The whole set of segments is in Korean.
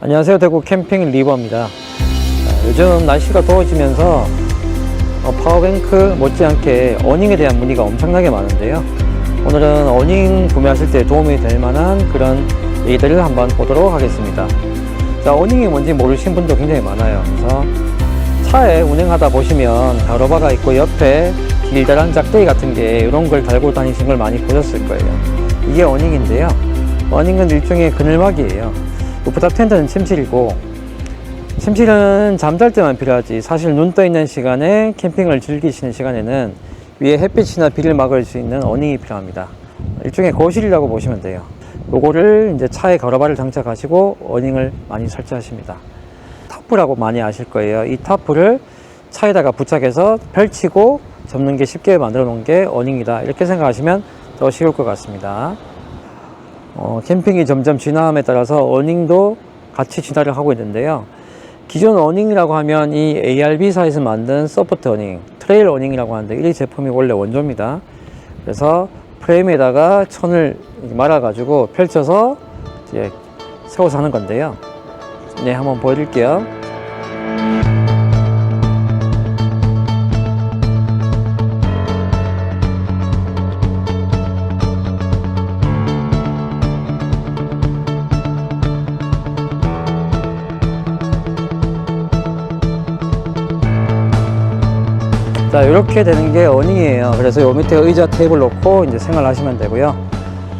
안녕하세요. 대구 캠핑 리버입니다. 자, 요즘 날씨가 더워지면서 어, 파워뱅크 못지않게 어닝에 대한 문의가 엄청나게 많은데요. 오늘은 어닝 구매하실 때 도움이 될 만한 그런 얘기들을 한번 보도록 하겠습니다. 자, 어닝이 뭔지 모르신 분도 굉장히 많아요. 그래서 차에 운행하다 보시면 가로바가 있고 옆에 길다란 짝대기 같은 게 이런 걸 달고 다니신 걸 많이 보셨을 거예요. 이게 어닝인데요. 어닝은 일종의 그늘막이에요. 루프탑 텐트는 침실이고 침실은 잠잘 때만 필요하지 사실 눈 떠 있는 시간에 캠핑을 즐기시는 시간에는 위에 햇빛이나 비를 막을 수 있는 어닝이 필요합니다. 일종의 거실이라고 보시면 돼요. 요거를 이제 차에 가로바를 장착하시고 어닝을 많이 설치하십니다. 타프라고 많이 아실 거예요. 이 타프를 차에다가 부착해서 펼치고 접는 게 쉽게 만들어 놓은 게 어닝이다. 이렇게 생각하시면 더 쉬울 것 같습니다. 어, 캠핑이 점점 진화함에 따라서 어닝도 같이 진화를 하고 있는데요. 기존 어닝이라고 하면 이 ARB사에서 만든 서포트 어닝, 트레일 어닝이라고 하는데 이 제품이 원래 원조입니다. 그래서 프레임에다가 천을 말아가지고 펼쳐서 이제 세워서 하는 건데요. 네, 한번 보여드릴게요. 자, 이렇게 되는 게 어닝이에요. 그래서 요 밑에 의자 테이블 놓고 이제 생활하시면 되고요.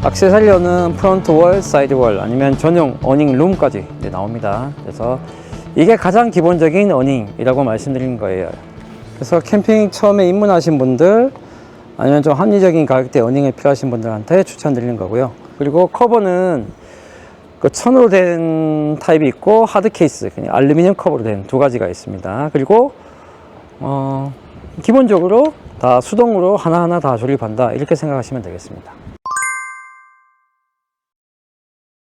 액세서리로는 프론트 월, 사이드 월 아니면 전용 어닝 룸까지 이제 나옵니다. 그래서 이게 가장 기본적인 어닝이라고 말씀드린 거예요. 그래서 캠핑 처음에 입문하신 분들 아니면 좀 합리적인 가격대 어닝이 필요하신 분들한테 추천드리는 거고요. 그리고 커버는 그 천으로 된 타입이 있고 하드 케이스, 그냥 알루미늄 커버로 된 두 가지가 있습니다. 그리고 어, 기본적으로 다 수동으로 하나하나 다 조립한다. 이렇게 생각하시면 되겠습니다.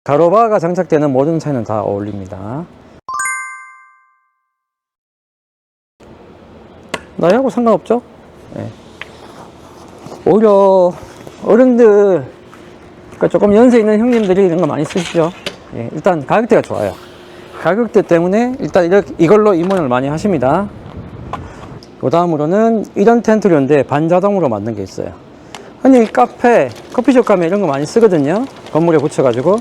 가로바가 장착되는 모든 차에는 다 어울립니다. 나이하고 상관없죠? 네. 오히려 어른들 그러니까 조금 연세 있는 형님들이 이런 거 많이 쓰시죠? 예, 일단 가격대가 좋아요. 가격대 때문에 일단 이렇게, 이걸로 입문을 많이 하십니다 그 다음으로는 이런 텐트류인데 반자동으로 만든 게 있어요. 흔히 카페, 커피숍 가면 이런 거 많이 쓰거든요. 건물에 붙여가지고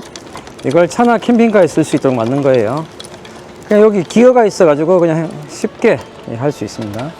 이걸 차나 캠핑카에 쓸 수 있도록 만든 거예요. 그냥 여기 기어가 있어가지고 그냥 쉽게 할 수 있습니다.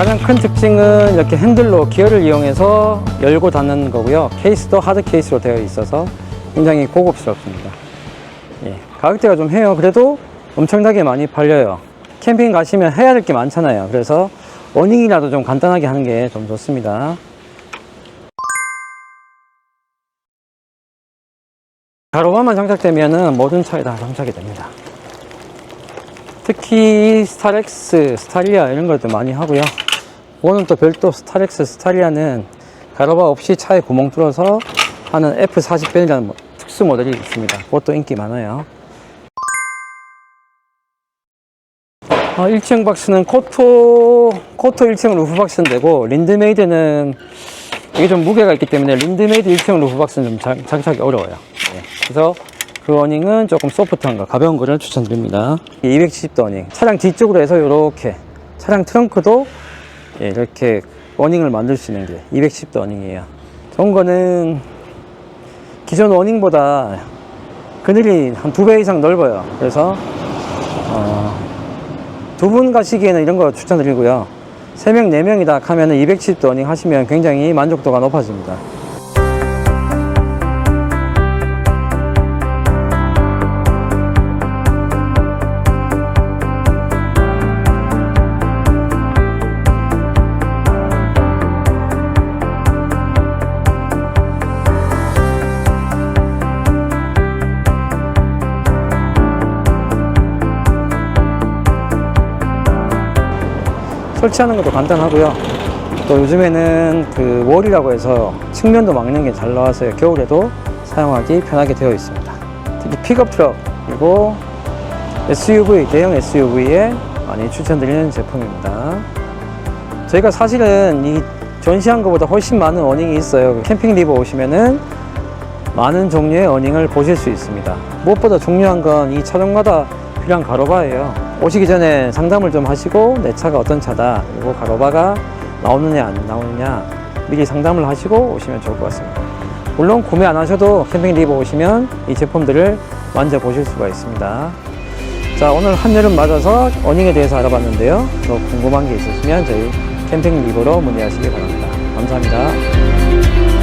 가장 큰 특징은 이렇게 핸들로 기어를 이용해서 열고 닫는 거고요. 케이스도 하드 케이스로 되어 있어서 굉장히 고급스럽습니다. 예, 가격대가 좀 해요. 그래도 엄청나게 많이 팔려요. 캠핑 가시면 해야 될 게 많잖아요. 그래서 어닝이라도 좀 간단하게 하는 게 좀 좋습니다. 가로바만 장착되면은 모든 차에 다 장착이 됩니다. 특히 스타렉스, 스타리아 이런 것도 많이 하고요. 오는 또 별도 스타렉스, 스타리아는 가로바 없이 차에 구멍 뚫어서 하는 F40변이라는 특수 모델이 있습니다. 그것도 인기 많아요. 어, 1층 박스는 코토, 코토 1층 루프 박스는 되고, 린드메이드는 이게 좀 무게가 있기 때문에 린드메이드 1층 루프 박스는 좀 장, 장착이 어려워요. 예. 그래서 그 어닝은 조금 소프트한 거, 가벼운 거를 추천드립니다. 270도 어닝. 차량 뒤쪽으로 해서 이렇게 차량 트렁크도 예, 이렇게 어닝을 만들 수 있는 게 210도 어닝이에요. 좋은 거는 기존 어닝보다 그늘이 한 두 배 이상 넓어요. 그래서 어, 두분 가시기에는 이런 거 추천드리고요. 세 명, 네 명이다 하면은 210도 어닝 하시면 굉장히 만족도가 높아집니다. 설치하는 것도 간단하고요. 또 요즘에는 그 월이라고 해서 측면도 막는 게 잘 나와서요. 겨울에도 사용하기 편하게 되어 있습니다. 특히 픽업 트럭 그리고 SUV 대형 SUV에 많이 추천드리는 제품입니다. 저희가 사실은 이 전시한 것보다 훨씬 많은 어닝이 있어요. 캠핑 리버 오시면은 많은 종류의 어닝을 보실 수 있습니다. 무엇보다 중요한 건 이 차종마다 필요한 가로바예요. 오시기 전에 상담을 좀 하시고 내 차가 어떤 차다 그리고 가로바가 나오느냐 안 나오느냐 미리 상담을 하시고 오시면 좋을 것 같습니다. 물론 구매 안 하셔도 캠핑 리버 오시면 이 제품들을 만져보실 수가 있습니다. 자 오늘 한여름 맞아서 어닝에 대해서 알아봤는데요. 더 궁금한 게 있으시면 저희 캠핑 리버로 문의하시기 바랍니다. 감사합니다.